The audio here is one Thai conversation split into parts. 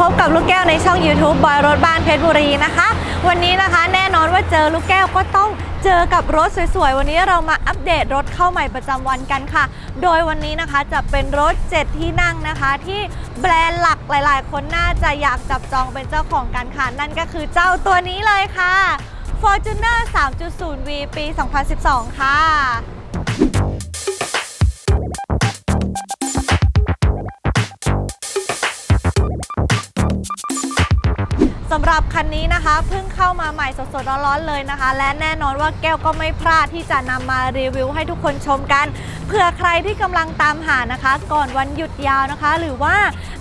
พบกับลูกแก้วในช่อง YouTube บอยรถบ้านเพชรบุรีนะคะ วันนี้นะคะแน่นอนว่าเจอลูกแก้วก็ต้องเจอกับรถสวยๆ วันนี้เรามาอัปเดตรถเข้าใหม่ประจำวันกันค่ะ โดยวันนี้นะคะจะเป็นรถ 7 ที่นั่งนะคะ ที่แบรนด์หลักหลายๆ คนน่าจะอยากจับจองเป็นเจ้าของกันค่ะ นั่นก็คือเจ้าตัวนี้เลยค่ะ Fortuner 3.0V ปี 2012 ค่ะำหรับคันนี้นะคะเพิ่งเข้ามาใหม่สดๆร้อนๆเลยนะคะ และแน่นอนว่าแก้วก็ไม่พลาดที่จะนำมารีวิวให้ทุกคนชมกันเผื่อใครที่กำลังตามหานะคะ ก่อนวันหยุดยาวนะคะ หรือว่า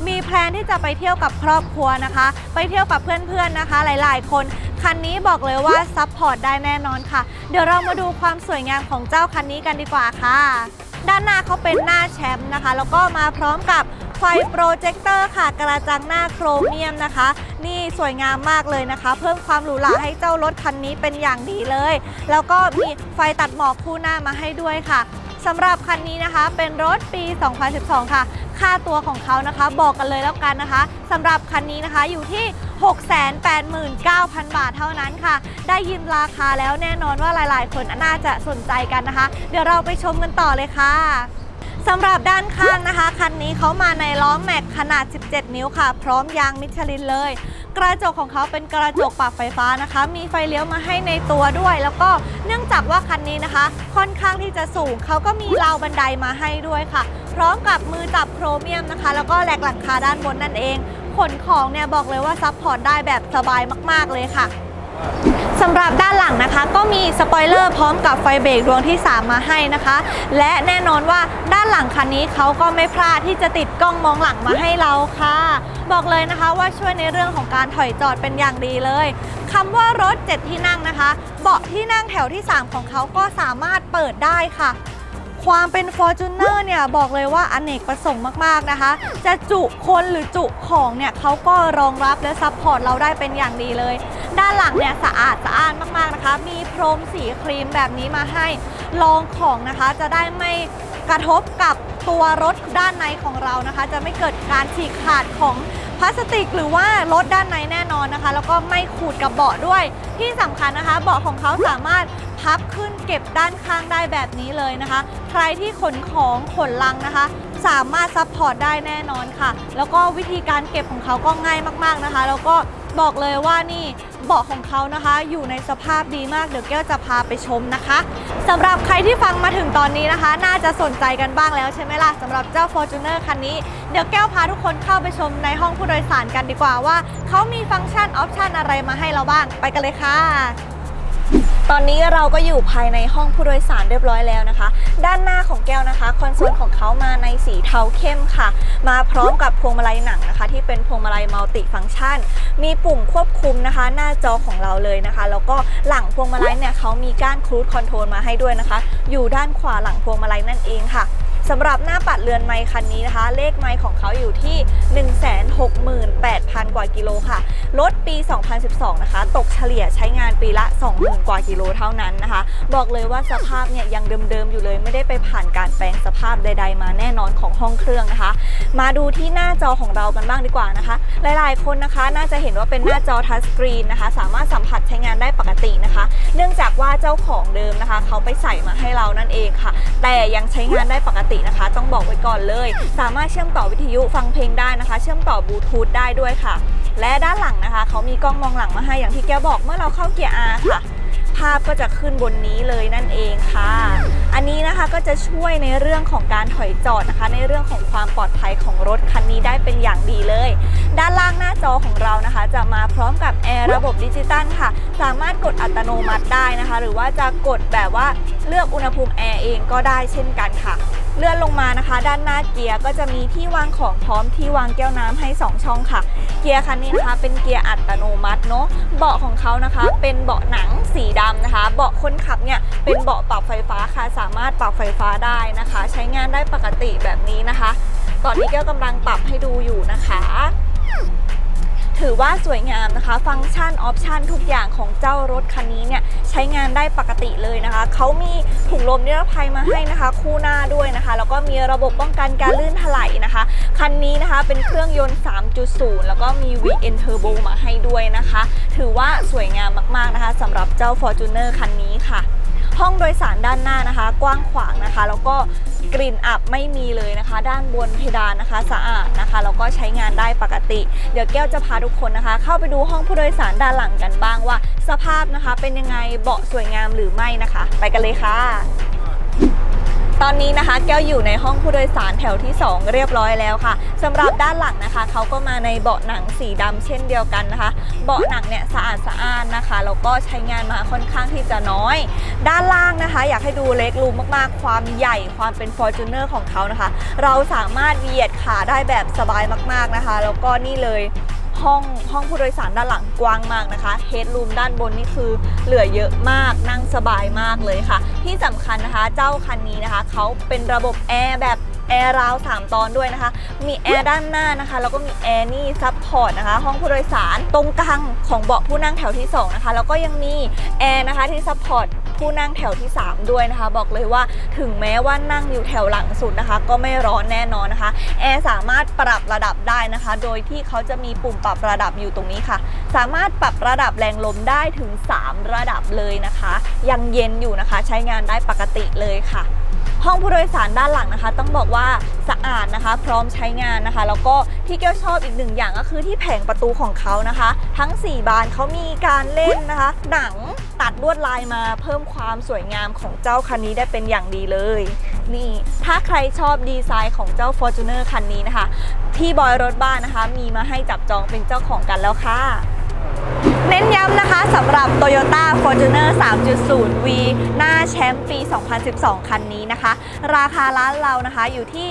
มีแพลนที่จะไปเที่ยวกับครอบครัวนะคะ ไปเที่ยวกับเพื่อนๆนะคะ หลายๆ คนคันนี้บอกเลยว่าซัพพอร์ตได้แน่นอนค่ะ เดี๋ยวเรามาดูความสวยงามของเจ้าคันนี้กันดีกว่าค่ะ ด้านหน้าเขาเป็นหน้าแชมป์นะคะ แล้วก็มาพร้อมกับไฟโปรเจคเตอร์ค่ะ กระจังหน้าโครเมียมนะคะ นี่สวยงามมากเลยนะคะ เพิ่มความหรูหราให้เจ้ารถคันนี้เป็นอย่างดีเลย แล้วก็มีไฟตัดหมอกคู่หน้ามาให้ด้วยค่ะสำหรับคันนี้นะคะเป็นรถปี 2012 ค่ะ ค่าตัวของเขานะคะ บอกกันเลยแล้วกันนะคะสำหรับคันนี้นะคะอยู่ที่ 689,000 บาทเท่านั้นค่ะ ได้ยินราคาแล้วแน่นอนว่าหลาย ๆ คนน่าจะสนใจกันนะคะ เดี๋ยวเราไปชมกันต่อเลยค่ะ สำหรับด้านข้างนะคะ คันนี้เขามาในล้อแม็กขนาด 17 นิ้วค่ะ พร้อมยางมิชลินเลย กระจกของเขาเป็นกระจกปรับไฟฟ้านะคะ มีไฟเลี้ยวมาให้ในตัวด้วย แล้วก็เนื่องจากว่าคันนี้นะคะ ค่อนข้างที่จะสูงเขาก็มีราวบันไดมาให้ด้วยค่ะ พร้อมกับมือจับโครเมียมนะคะ แล้วก็แหลกหลังคาด้านบนนั่นเองขนของเนี่ยบอกเลยว่าซัพพอร์ตได้แบบสบายมาก ๆ เลยค่ะ สำหรับด้านหลังนะคะ ก็มีสปอยเลอร์พร้อมกับไฟเบรกดวงที่ 3 มาให้นะคะ และแน่นอนว่าด้านหลังคันนี้เขาก็ไม่พลาดที่จะติดกล้องมองหลังมาให้เราค่ะ บอกเลยนะคะว่าช่วยในเรื่องของการถอยจอดเป็นอย่างดีเลยคำว่ารถ 7 ที่นั่งนะคะ เบาะที่นั่งแถวที่ 3 ของเขาก็สามารถเปิดได้ค่ะ ความเป็น f o r t u n e r เนี่ยบอกเลยว่าอนเนกประสงค์มาก ๆ นะคะ จะจุคนหรือจุของเนี่ยเขาก็รองรับและซัพพอร์ตเราได้เป็นอย่างดีเลย ด้านหลังเนี่ยสะอาดสะอ้านมาก ๆ นะคะ มีพรมสีครีมแบบนี้มาให้รองของนะคะจะได้ไม่กระทบกับตัวรถด้านในของเรานะคะ จะไม่เกิดการฉีกขาดของ พลาสติกหรือว่ารถด้านในแน่นอนนะคะ แล้วก็ไม่ขูดกับเบาะด้วย ที่สำคัญนะคะ เบาะของเขาสามารถพับขึ้นเก็บด้านข้างได้แบบนี้เลยนะคะ ใครที่ขนของขนลังนะคะ สามารถซัพพอร์ตได้แน่นอนค่ะ แล้วก็วิธีการเก็บของเขาก็ง่ายมากๆนะคะ แล้วก็ บอกเลยว่านี่เบาะของเขานะคะ อยู่ในสภาพดีมากเดี๋ยวแก้วจะพาไปชมนะคะสำหรับใครที่ฟังมาถึงตอนนี้นะคะ น่าจะสนใจกันบ้างแล้วใช่ไหมล่ะสำหรับเจ้า Fortuner คันนี้ เดี๋ยวแก้วพาทุกคนเข้าไปชมในห้องผู้โดยสารกันดีกว่าว่าเขามีฟังก์ชันออปชันอะไรมาให้เราบ้าง ไปกันเลยค่ะ ตอนนี้เราก็อยู่ภายในห้องผู้โดยสารเรียบร้อยแล้วนะคะ ด้านหน้าของแก้วนะคะ คอนโซลของเขามาในสีเทาเข้มค่ะ มาพร้อมกับพวงมาลัยหนังนะคะ ที่เป็นพวงมาลัยมัลติฟังก์ชัน มีปุ่มควบคุมนะคะ หน้าจอของเราเลยนะคะ แล้วก็หลังพวงมาลัยเนี่ยเขามีก้านครูดคอนโทรลมาให้ด้วยนะคะ อยู่ด้านขวาหลังพวงมาลัยนั่นเองค่ะ สำหรับหน้าปัดเรือนไมค์คันนี้นะคะ เลขไมค์ของเขาอยู่ที่ 168,000 กว่ากิโลค่ะ รถปี 2012 นะคะ ตกเฉลี่ยใช้งานปีละ 20,000 กว่ากิโลเท่านั้นนะคะ บอกเลยว่าสภาพเนี่ยยังเดิมๆ อยู่เลยไม่ได้ไปผ่านการแปลงสภาพใด ๆ มาแน่นอนของห้องเครื่องนะคะ มาดูที่หน้าจอของเรากันบ้างดีกว่านะคะ หลายๆ คนนะคะ น่าจะเห็นว่าเป็นหน้าจอทัชสกรีนนะคะ สามารถสัมผัสใช้งานได้ปกตินะคะ เนื่องจากว่าเจ้าของเดิมนะคะ เขาไปใส่มาให้เรานั่นเองค่ะ แต่ยังใช้งานได้ปกตินะคะ ต้องบอกไว้ก่อนเลย สามารถเชื่อมต่อวิทยุฟังเพลงได้นะคะ เชื่อมต่อบลูทูธได้ด้วยค่ะ และด้านหลังนะคะ เขามีกล้องมองหลังมาให้อย่างที่แกบอกเมื่อเราเข้าเกียร์ R ค่ะ ภาพก็จะขึ้นบนนี้เลยนั่นเองค่ะ อันนี้นะคะก็จะช่วยในเรื่องของการถอยจอดนะคะ ในเรื่องของความปลอดภัยของรถคันนี้ได้เป็นอย่างดีเลย ด้านล่างหน้าจอของเรานะคะ จะมาพร้อมกับแอร์ระบบดิจิตัลค่ะ สามารถกดอัตโนมัติได้นะคะ หรือว่าจะกดแบบว่าเลือกอุณหภูมิแอร์เองก็ได้เช่นกันค่ะ เลื่อนลงมานะคะ ด้านหน้าเกียร์ก็จะมีที่วางของพร้อมที่วางแก้วน้ำให้ 2 ช่องค่ะ เกียร์คันนี้นะคะ เป็นเกียร์อัตโนมัติเนาะเบาะของเขานะคะ เป็นเบาะหนังสีดำนะคะ เบาะคนขับเนี่ยเป็นเบาะปรับไฟฟ้าค่ะ สามารถปรับไฟฟ้าได้นะคะ ใช้งานได้ปกติแบบนี้นะคะ ตอนนี้แก้วกำลังปรับให้ดูอยู่นะคะ ถือว่าสวยงามนะคะ ฟังก์ชันออปชันทุกอย่างของเจ้ารถคันนี้เนี่ยใช้งานได้ปกติเลยนะคะ เขามีถุงลมนิรภัยมาให้นะคะ คู่หน้าด้วยนะคะ แล้วก็มีระบบป้องกันการลื่นถลายนะคะ คันนี้นะคะเป็นเครื่องยนต์ 3.0 แล้วก็มี VN Turbo มาให้ด้วยนะคะ ถือว่าสวยงามมากๆนะคะสำหรับเจ้า Fortuner คันนี้ค่ะ ห้องโดยสารด้านหน้านะคะ กว้างขวางนะคะ แล้วก็กลิ่นอับไม่มีเลยนะคะ ด้านบนเพดานนะคะสะอาดนะคะแล้วก็ใช้งานได้ปกติ เดี๋ยวแก้วจะพาทุกคนนะคะ เข้าไปดูห้องผู้โดยสารด้านหลังกันบ้างว่า สภาพนะคะเป็นยังไงเบาะสวยงามหรือไม่นะคะ ไปกันเลยค่ะ ตอนนี้นะคะแก้วอยู่ในห้องผู้โดยสารแถวที่ 2 เรียบร้อยแล้วค่ะสำหรับด้านหลังนะคะเขาก็มาในเบาะหนังสีดำเช่นเดียวกันนะคะ เบาะหนังเนี่ยสะอาดสะอ้านนะคะแล้วก็ใช้งานมาค่อนข้างที่จะน้อย ด้านล่างนะคะ อยากให้ดูเล็กรูมมากๆ ความใหญ่ความเป็น f o r t u n e r ของเขานะคะ เราสามารถเหยียดขาได้แบบสบายมากๆนะคะ แล้วก็นี่เลย ห้องห้องผู้โดยสารด้านหลังกว้างมากนะคะเฮดรูมด้านบนนี่คือเหลือเยอะมากนั่งสบายมากเลยค่ะ ที่สำคัญนะคะเจ้าคันนี้นะคะเขาเป็นระบบแอร์แบบแอร์ราว3ตอนด้วยนะคะ มีแอร์ด้านหน้านะคะ แล้วก็มีแอร์นี่ซับพอร์ตนะคะ ห้องผู้โดยสารตรงกลางของเบาะผู้นั่งแถวที่2นะคะ แล้วก็ยังมีแอร์นะคะที่ซับพอร์ต ผู้นั่งแถวที่ 3 ด้วยนะคะ บอกเลยว่าถึงแม้ว่านั่งอยู่แถวหลังสุดนะคะ ก็ไม่ร้อนแน่นอนนะคะแอร์สามารถปรับระดับได้นะคะ โดยที่เขาจะมีปุ่มปรับระดับอยู่ตรงนี้ค่ะ สามารถปรับระดับแรงลมได้ถึง 3 ระดับเลยนะคะ ยังเย็นอยู่นะคะ ใช้งานได้ปกติเลยค่ะ ห้องผู้โดยสารด้านหลังนะคะ ต้องบอกว่าสะอาดนะคะ พร้อมใช้งานนะคะ แล้วก็ที่เกียวชอบอีกหนึ่งอย่างก็คือที่แผงประตูของเขานะคะ ทั้ง 4 บานเขามีการเล่นนะคะ หนังตัดลวดลายมาเพิ่มความสวยงามของเจ้าคันนี้ได้เป็นอย่างดีเลย นี่ ถ้าใครชอบดีไซน์ของเจ้า Fortuner คันนี้นะคะ ที่บอยรถบ้านนะคะ มีมาให้จับจองเป็นเจ้าของกันแล้วค่ะ เน้นย้ำนะคะสำหรับ Toyota Fortuner 3.0V หน้าแชมป์ปี 2012 คันนี้นะคะ ราคาร้านเรานะคะอยู่ที่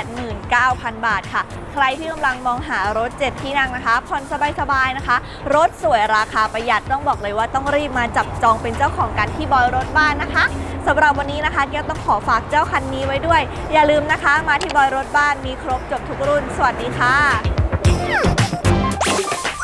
689,000 บาทค่ะ ใครที่กำลังมองหารถ 7 ที่นั่งนะคะ ผ่อนสบายๆนะคะ รถสวยราคาประหยัดต้องบอกเลยว่าต้องรีบมาจับจองเป็นเจ้าของกันที่บอยรถบ้านนะคะสำหรับวันนี้นะคะแก้วต้องขอฝากเจ้าคันนี้ไว้ด้วย อย่าลืมนะคะ มาที่บอยรถบ้านมีครบจบทุกรุ่น สวัสดีค่ะ